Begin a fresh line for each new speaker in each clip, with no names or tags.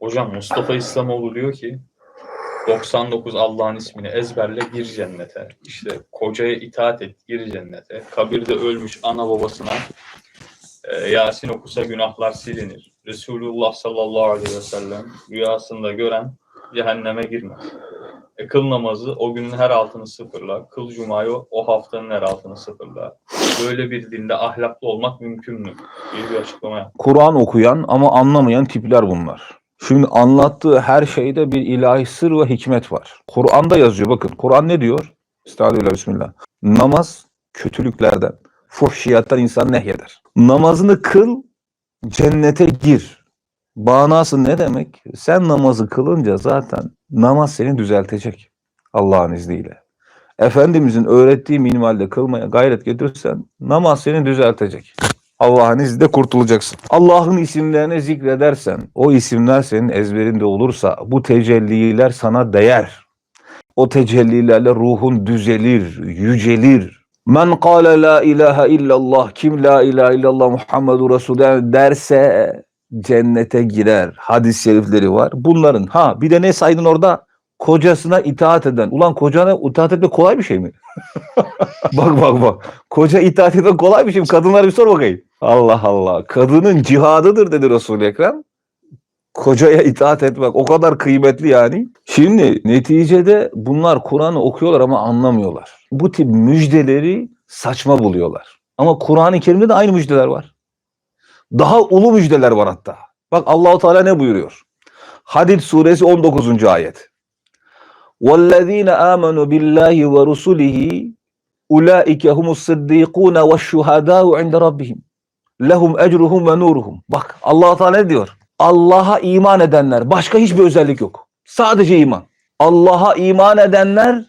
Hocam Mustafa İslamoğlu diyor ki 99 Allah'ın ismini ezberle gir cennete. İşte kocaya itaat et gir cennete. Kabirde ölmüş ana babasına e, Yasin okusa günahlar silinir. Resulullah sallallahu aleyhi ve sellem rüyasında gören cehenneme girmez. E, kıl namazı o günün her altını sıfırla. Kıl cumayı o haftanın her altını sıfırla. Böyle bir dinde ahlaklı olmak mümkün mü? diye bir açıklama.
Kur'an okuyan ama anlamayan tipler bunlar. Şimdi anlattığı her şeyde bir ilahi sır ve hikmet var. Kur'an'da yazıyor bakın. Kur'an ne diyor? Estağfirullah bismillah. Namaz kötülüklerden, fuhşiyattan insan nehyeder. Namazını kıl, cennete gir. Bağnası ne demek? Sen namazı kılınca zaten namaz seni düzeltecek. Allah'ın izniyle. Efendimizin öğrettiği minvalde kılmaya gayret getirirsen namaz seni düzeltecek. Allah'ın izniyle kurtulacaksın. Allah'ın isimlerini zikredersen, o isimler senin ezberinde olursa bu tecelliler sana değer. O tecellilerle ruhun düzelir, yücelir. Men kâle la ilahe illallah, kim la ilahe illallah Muhammedur Resulullah derse cennete girer. Hadis-i şerifleri var. Bunların ha bir de ne saydın orada? Kocasına itaat eden. Ulan kocana itaat etmek kolay bir şey mi? bak bak bak. Koca itaat etmek kolay bir şey mi? Kadınlara bir sor bakayım. Allah Allah. Kadının cihadıdır dedi Resul-i Ekrem. Kocaya itaat etmek o kadar kıymetli yani. Şimdi neticede bunlar Kur'an'ı okuyorlar ama anlamıyorlar. Bu tip müjdeleri saçma buluyorlar. Ama Kur'an-ı Kerim'de de aynı müjdeler var. Daha ulu müjdeler var hatta. Bak Allahu Teala ne buyuruyor? Hadid suresi 19. ayet. وَالَّذ۪ينَ آمَنُوا بِاللّٰهِ وَرُسُلِهِ اُولَٰئِكَ هُمُ الصِّدِّيقُونَ وَالشُّهَدَاءُ عِنْدَ رَبِّهِمْ لَهُمْ اَجْرُهُمْ وَنُورُهُم Bak allah Teala ne diyor? Allah'a iman edenler. Başka hiçbir özellik yok. Sadece iman. Allah'a iman edenler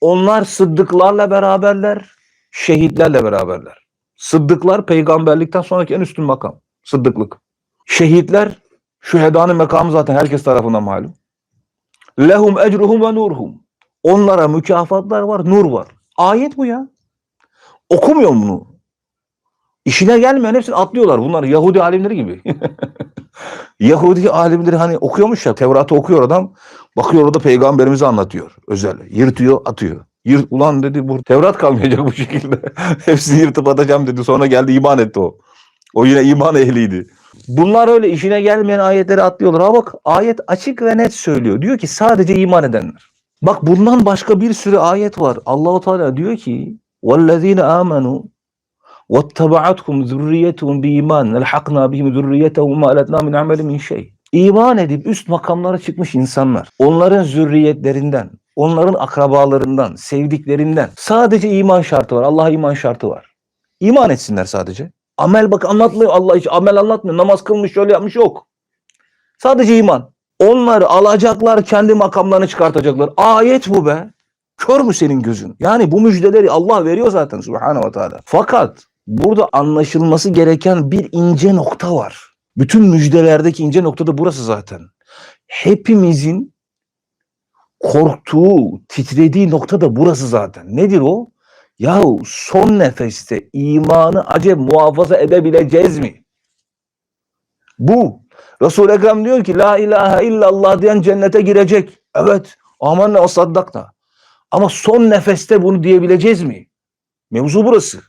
onlar sıddıklarla beraberler, şehitlerle beraberler. Sıddıklar peygamberlikten sonraki en üstün makam. Sıddıklık. Şehitler şühedanın makamı zaten herkes tarafından malum. Lehum ecruhum ve nurhum. Onlara mükafatlar var, nur var. Ayet bu ya. Okumuyor bunu. İşine gelmeyen hepsini atlıyorlar. Bunlar Yahudi alimleri gibi. Yahudi alimleri hani okuyormuş ya Tevrat'ı okuyor adam. Bakıyor orada peygamberimizi anlatıyor. Özel. Yırtıyor atıyor. Yırt, ulan dedi bu Tevrat kalmayacak bu şekilde. Hepsini yırtıp atacağım dedi. Sonra geldi iman etti o. O yine iman ehliydi. Bunlar öyle işine gelmeyen ayetleri atlıyorlar. Ha bak ayet açık ve net söylüyor. Diyor ki sadece iman edenler. Bak bundan başka bir sürü ayet var. Allahu Teala diyor ki وَالَّذ۪ينَ آمَنُوا وَاتَّبَعَتْهُمْ ذُرِّيَّتُهُمْ بِإِيمَانٍ اَلْحَقْنَا بِهِمْ ذُرِّيَّتَهُمْ مَا أَلَتْنَا مِنْ عَمَلٍ مِنْ شَيْءٍ İman edip üst makamlara çıkmış insanlar. Onların zürriyetlerinden, onların akrabalarından, sevdiklerinden sadece iman şartı var. Allah'a iman şartı var. İman etsinler sadece. Amel bak anlatmıyor Allah hiç amel anlatmıyor. Namaz kılmış şöyle yapmış yok. Sadece iman. Onları alacaklar kendi makamlarını çıkartacaklar. Ayet bu be. Kör mü senin gözün? Yani bu müjdeleri Allah veriyor zaten Subhanahu ve Teala. Fakat burada anlaşılması gereken bir ince nokta var. Bütün müjdelerdeki ince nokta da burası zaten. Hepimizin korktuğu, titrediği nokta da burası zaten. Nedir o? Yahu son nefeste imanı acep muhafaza edebileceğiz mi? Bu. Resul-i Ekrem diyor ki La ilahe illallah diyen cennete girecek. Evet. Aman ne o saddakta. Ama son nefeste bunu diyebileceğiz mi? Mevzu burası.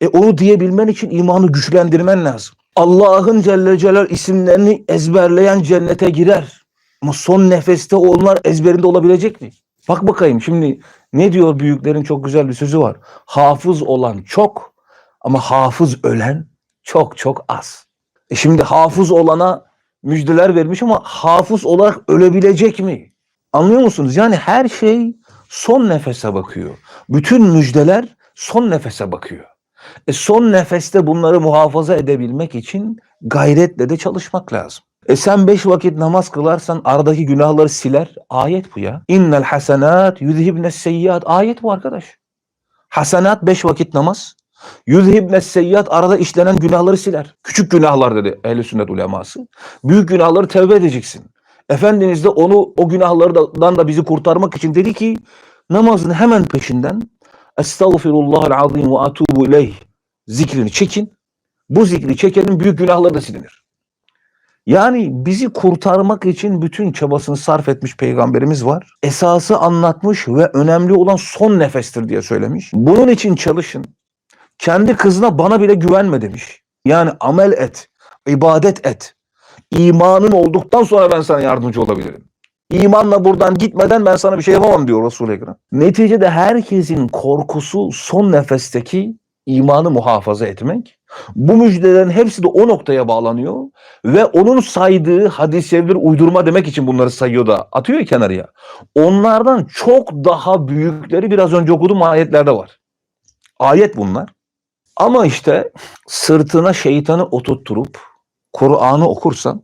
E onu diyebilmen için imanı güçlendirmen lazım. Allah'ın Celle Celal isimlerini ezberleyen cennete girer. Ama son nefeste onlar ezberinde olabilecek mi? Bak bakayım şimdi ne diyor büyüklerin çok güzel bir sözü var. Hafız olan çok ama hafız ölen çok çok az. E şimdi hafız olana müjdeler vermiş ama hafız olarak ölebilecek mi? Anlıyor musunuz? Yani her şey son nefese bakıyor. Bütün müjdeler son nefese bakıyor. E son nefeste bunları muhafaza edebilmek için gayretle de çalışmak lazım. E sen beş vakit namaz kılarsan aradaki günahları siler. Ayet bu ya. İnnel hasenat yuzhibne seyyiat. Ayet bu arkadaş. Hasenat beş vakit namaz. Yuzhibne seyyiat arada işlenen günahları siler. Küçük günahlar dedi ehl sünnet uleması. Büyük günahları tevbe edeceksin. Efendimiz de onu o günahlardan da bizi kurtarmak için dedi ki namazın hemen peşinden Estağfirullahal azim ve atubu ileyh zikrini çekin. Bu zikri çekenin büyük günahları da silinir. Yani bizi kurtarmak için bütün çabasını sarf etmiş peygamberimiz var. Esası anlatmış ve önemli olan son nefestir diye söylemiş. Bunun için çalışın. Kendi kızına bana bile güvenme demiş. Yani amel et, ibadet et. İmanın olduktan sonra ben sana yardımcı olabilirim. İmanla buradan gitmeden ben sana bir şey yapamam diyor Resul-i Ekrem. Neticede herkesin korkusu son nefesteki imanı muhafaza etmek. Bu müjdelerin hepsi de o noktaya bağlanıyor ve onun saydığı hadis-i uydurma demek için bunları sayıyor da atıyor ya kenarıya. Onlardan çok daha büyükleri biraz önce okuduğum ayetlerde var. Ayet bunlar. Ama işte sırtına şeytanı oturtturup Kur'an'ı okursan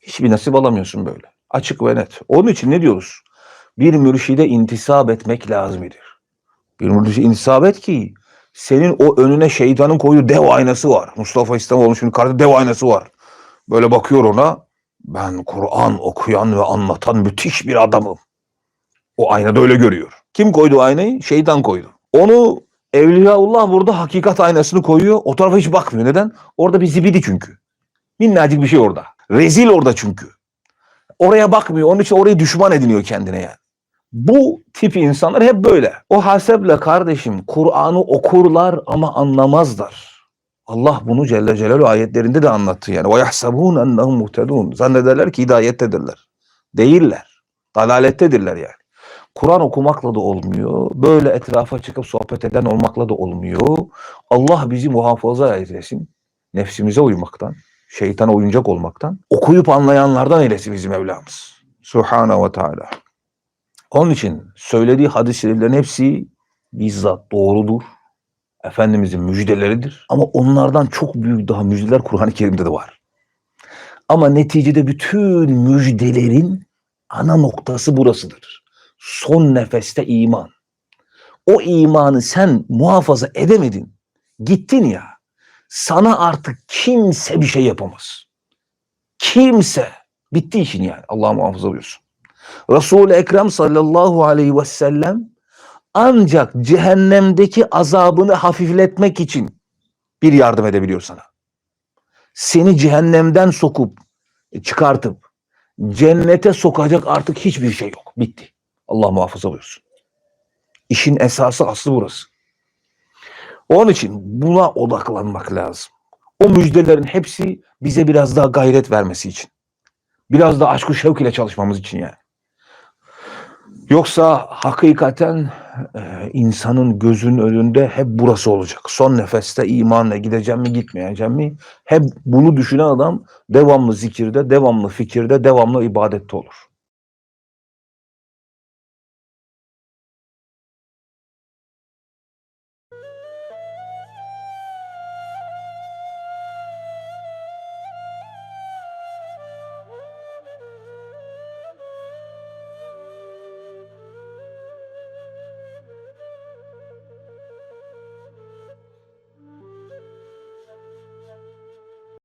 hiçbir nasip alamıyorsun böyle. Açık ve net. Onun için ne diyoruz? Bir mürşide intisap etmek lazımdır. Bir mürşide intisap et ki senin o önüne şeytanın koyduğu dev aynası var. Mustafa İslamoğlu'nun şimdi karşıda dev aynası var. Böyle bakıyor ona. Ben Kur'an okuyan ve anlatan müthiş bir adamım. O aynada öyle görüyor. Kim koydu aynayı? Şeytan koydu. Onu Evliyaullah burada hakikat aynasını koyuyor. O tarafa hiç bakmıyor. Neden? Orada bir zibidi çünkü. Minnacık bir şey orada. Rezil orada çünkü. Oraya bakmıyor. Onun için orayı düşman ediniyor kendine yani. Bu tip insanlar hep böyle. O haseble kardeşim Kur'an'ı okurlar ama anlamazlar. Allah bunu Celle Celaluhu ayetlerinde de anlattı yani. وَيَحْسَبُونَ اَنَّهُمْ مُهْتَدُونَ Zannederler ki hidayettedirler. Değiller. Dalalettedirler yani. Kur'an okumakla da olmuyor. Böyle etrafa çıkıp sohbet eden olmakla da olmuyor. Allah bizi muhafaza eylesin. Nefsimize uymaktan, şeytana oyuncak olmaktan, okuyup anlayanlardan eylesin bizim Mevlamız. Subhanahu ve Teala. Onun için söylediği hadis-i şeriflerin hepsi bizzat doğrudur. Efendimizin müjdeleridir. Ama onlardan çok büyük daha müjdeler Kur'an-ı Kerim'de de var. Ama neticede bütün müjdelerin ana noktası burasıdır. Son nefeste iman. O imanı sen muhafaza edemedin. Gittin ya. Sana artık kimse bir şey yapamaz. Kimse. Bitti işin yani. Allah muhafaza buyursun. Resul-i Ekrem sallallahu aleyhi ve sellem ancak cehennemdeki azabını hafifletmek için bir yardım edebiliyor sana. Seni cehennemden sokup çıkartıp cennete sokacak artık hiçbir şey yok. Bitti. Allah muhafaza buyursun. İşin esası aslı burası. Onun için buna odaklanmak lazım. O müjdelerin hepsi bize biraz daha gayret vermesi için. Biraz da aşk-ı şevk ile çalışmamız için yani. Yoksa hakikaten e, insanın gözünün önünde hep burası olacak. Son nefeste imanla gideceğim mi gitmeyeceğim mi? Hep bunu düşünen adam devamlı zikirde, devamlı fikirde, devamlı ibadette olur.